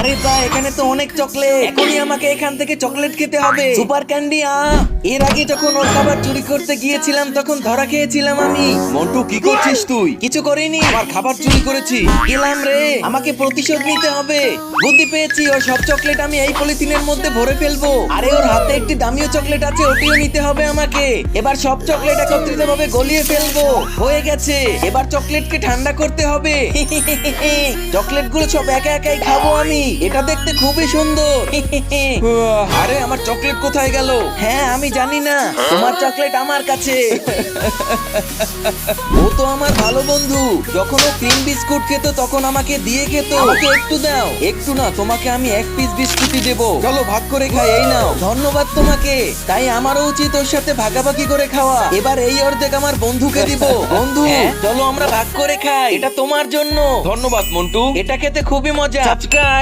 আরে তা এখানে তো অনেক চকলেট। এখনই আমাকে এখান থেকে চকলেট খেতে হবে। সুপার ক্যান্ডি এর আগে যখন ওর খাবার চুরি করতে গিয়েছিলাম, তখন ধরা খেয়েছিলাম আমি। মন্টু, কি করছিস তুই? কিছু করিনি, আমার খাবার চুরি করেছি। গেলাম রে, আমাকে প্রতিশোধ নিতে হবে। বুদ্ধি পেয়েছি, ওর সব চকলেট আমি এই পলিথিনের মধ্যে ভরে ফেলব। আরে, ওর হাতে একটি দামিও চকলেট আছে, ওটিও নিতে হবে আমাকে। এবার সব চকলেট একত্রিত ভাবে গলিয়ে ফেলব। হয়ে গেছে। এবার চকলেটকে ঠান্ডা করতে হবে। চকলেটগুলো সব একা একাই খাব আমি। এটা দেখতে খুবই সুন্দর। আরে আমার চকলেট কোথায় গেল? হ্যাঁ আমি জানি না। তোমার চকলেট আমার কাছে। ও তো আমার ভালো বন্ধু। যখন ও ক্রিম বিস্কুট খেত তখন আমাকে দিয়ে খেত। আমাকে একটু দাও। একটু না তোমাকে আমি এক পিস বিস্কুটই দেবো। চলো ভাগ করে খাই এই নাও। ধন্যবাদ তোমাকে। তাই আমারও উচিত ওর সাথে ভাগাভাগি করে খাওয়া। এবার এই অর্ধেক আমার বন্ধুকে দিব। বন্ধু চলো আমরা ভাগ করে খাই। এটা তোমার জন্য। ধন্যবাদ মন্টু। এটা খেতে খুবই মজা। সাবস্ক্রাইব